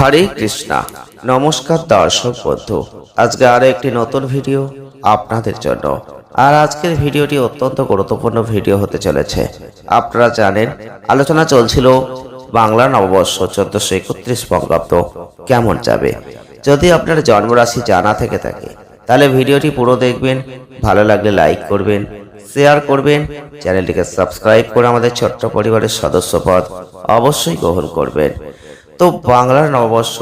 হরে কৃষ্ণা। নমস্কার দর্শক বন্ধু। আজকে আরও একটি নতুন ভিডিও আপনাদের জন্য। আর আজকের ভিডিওটি অত্যন্ত গুরুত্বপূর্ণ ভিডিও হতে চলেছে। আপনারা জানেন, আলোচনা চলছিল বাংলা নববর্ষ চোদ্দশো একত্রিশ বঙ্গাব্দ কেমন যাবে। যদি আপনার জন্মরাশি জানা থেকে থাকে, তাহলে ভিডিওটি পুরো দেখবেন, ভালো লাগলে লাইক করবেন, শেয়ার করবেন, চ্যানেলটিকে সাবস্ক্রাইব করে আমাদের ছোট্ট পরিবারের সদস্যপদ অবশ্যই গ্রহণ করবেন। তো বাংলার নববর্ষ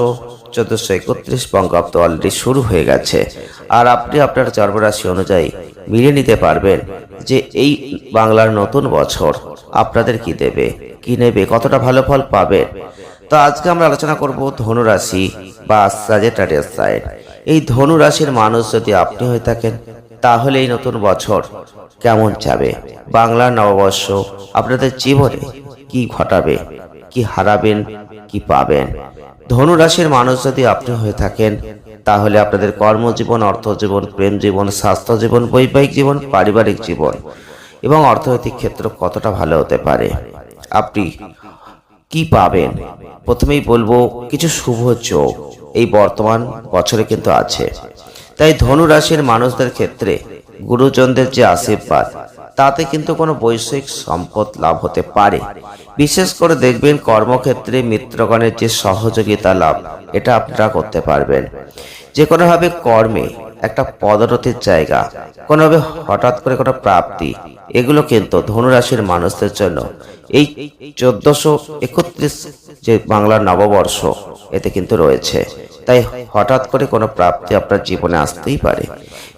চোদ্দশো একত্রিশ বঙ্গাব্দ অলরেডি শুরু হয়ে গেছে। আর আপনি আপনার জন্মরাশি অনুযায়ী মিলিয়ে নিতে পারবেন যে এই বাংলার নতুন বছর আপনাদের কি দেবে, কি নেবে, কতটা ভালো ফল পাবেন তো আজকে আমরা আলোচনা করব ধনুরাশি বা সাজেটারিয়াস সাইড এই ধনুরাশির মানুষ যদি আপনি হয়ে থাকেন, তাহলে এই নতুন বছর কেমন যাবে? বাংলা নববর্ষ আপনাদের জীবনে কি ঘটাবে, কি হারাবেন কি পাবেন? ধনু রাশির মানুষ যদি আপনি হয়ে থাকেন, তাহলে আপনাদের কর্মজীবন, অর্থজীবন প্রেম জীবন স্বাস্থ্য জীবন বৈবাহিক জীবন, পারিবারিক জীবন এবং অর্থনৈতিক ক্ষেত্র কতটা ভালো হতে পারে? আপনি কি পাবেন? প্রথমেই বলব, কিছু শুভ যোগ এই বর্তমান বছরে কিন্তু আছে। তাই ধনু রাশির মানুষদের ক্ষেত্রে গুরুজনদের যে আশীর্বাদ তাতে কিন্তু কোনো বৈষয়িক সম্পদ লাভ হতে পারে। বিশেষ করে দেখবেন কর্মক্ষেত্রে মিত্রগণের যে সহযোগিতা লাভ, এটা আপনারা করতে পারবেন। যে কোনোভাবে কর্মে একটা পদোন্নতির জায়গা, কোনোভাবে হঠাৎ করে কোনো প্রাপ্তি, এগুলো কিন্তু ধনুরাশির মানুষদের জন্য এই চোদ্দশো একত্রিশ যে বাংলার নববর্ষ, এতে কিন্তু রয়েছে। তাই হঠাৎ করে কোনো প্রাপ্তি আপনার জীবনে আসতেই পারে।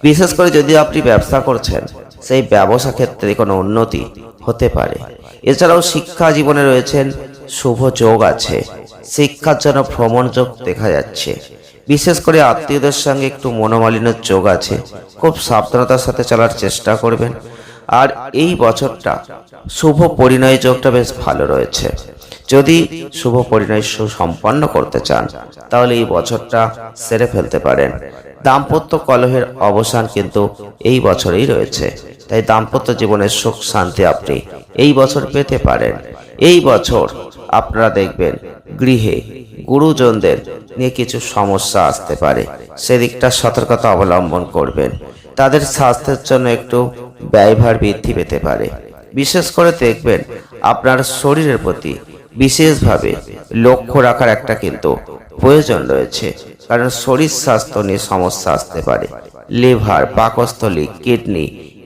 বিশেষ করে যদি আপনি ব্যবসা করছেন সেই ব্যবসা ক্ষেত্রে কোনো উন্নতি হতে পারে। এছাড়াও শিক্ষা জীবনে রয়েছেন, শুভ যোগ আছে। শিক্ষার জন্য ভ্রমণ যোগ দেখা যাচ্ছে। বিশেষ করে আত্মীয়দের সঙ্গে একটু মনোমালিন্যের যোগ আছে। খুব সাবধানতার সাথে চলার চেষ্টা করবেন। আর এই বছরটা শুভ পরিণয় যোগটা বেশ ভালো রয়েছে। যদি শুভ পরিণয় সুসম্পন্ন করতে চান, তাহলে এই বছরটা সেরে ফেলতে পারেন। দাম্পত্য কলহের অবসান কিন্তু এই বছরেই রয়েছে। তাই দাম্পত্য জীবনের সুখ, শান্তি আপনি এই বছর পেতে পারেন। এই বছর আপনারা দেখবেন গৃহে গুরুজনদের নিয়ে কিছু সমস্যা আসতে পারে। সেদিকটা সতর্কতা অবলম্বন করবেন। তাদের স্বাস্থ্যের জন্য একটু ব্যয়ভার বৃদ্ধি পেতে পারে। বিশেষ করে দেখবেন আপনার শরীরের প্রতি বিশেষভাবে লক্ষ্য রাখার একটা কিন্তু প্রয়োজন রয়েছে। কারণ শরীর স্বাস্থ্য নিয়ে সমস্যা আসতে পারে। লিভার, পাকস্থলী, কিডনি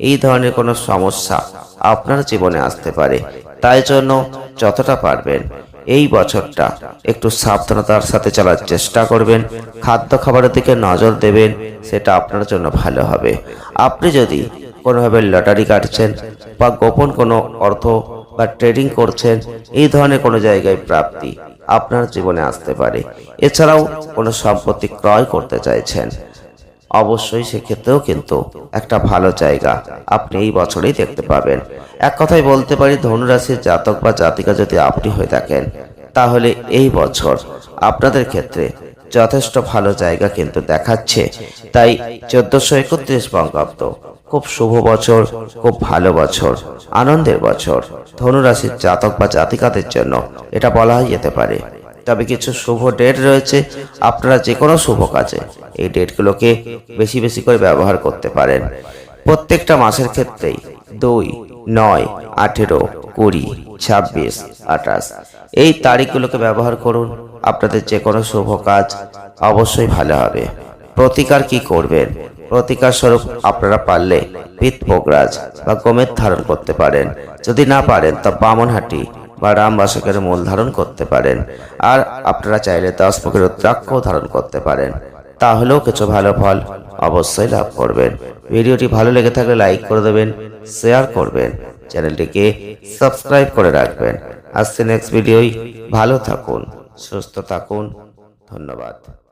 এই ধরনের কোনো সমস্যা আপনার জীবনে আসতে পারে। তাই জন্য যতটা পারবেন এই বছরটা একটু সাবধানতার সাথে চলার চেষ্টা করবেন। খাদ্য খাবারের দিকে নজর দেবেন, সেটা আপনার জন্য ভালো হবে। আপনি যদি কোনোভাবে লটারি কাটছেন বা গোপন কোনো অর্থ বা ট্রেডিং করছেন, এই ধরনের কোনো জায়গায় প্রাপ্তি আপনার জীবনে আসতে পারে। এছাড়াও কোনো সম্পত্তি ক্রয় করতে চাইছেন। অবশ্যই সেক্ষেত্রেও কিন্তু একটা ভালো জায়গা আপনি এই বছরেই দেখতে পাবেন। এক কথায় বলতে পারি, ধনুরাশির জাতক বা জাতিকা যদি আপনি হয়ে থাকেন, তাহলে এই বছর আপনাদের ক্ষেত্রে যথেষ্ট ভালো জায়গা কিন্তু দেখাচ্ছে। তাই চোদ্দশো একত্রিশ বঙ্গাব্দ খুব শুভ বছর, খুব ভালো বছর, আনন্দের বছর, ধনুরাশির জাতক বা জাতিকাদের জন্য এটা বলাই যেতে পারে। তবে কিছু শুভ ডেট রয়েছে, আপনারা যে কোনো শুভ কাজে এই ডেটগুলোকে বেশি বেশি করে ব্যবহার করতে পারেন। প্রত্যেকটা মাসের ক্ষেত্রেই দুই, নয়, আঠেরো, কুড়ি, ছাব্বিশ, আঠাশ, এই তারিখগুলোকে ব্যবহার করুন। আপনাদের যে কোনো শুভ কাজ অবশ্যই ভালো হবে। প্রতিকার কি করবেন? প্রতিকার স্বরূপ আপনারা পারলে পিত পোগরাজ বা গোমের ধারণ করতে পারেন। যদি না পারেন, তা বামনহাটি বা রামবাসকের মূল ধারণ করতে পারেন। আর আপনারা চাইলে দশ মুখের রুদ্রাক্ষও ধারণ করতে পারেন। তাহলেও কিছু ভালো ফল অবশ্যই লাভ করবেন। ভিডিওটি ভালো লেগে থাকলে লাইক করে দেবেন, শেয়ার করবেন, চ্যানেলটিকে সাবস্ক্রাইব করে রাখবেন। আসছে নেক্সট ভিডিওই ভালো থাকুন, সুস্থ থাকুন। ধন্যবাদ।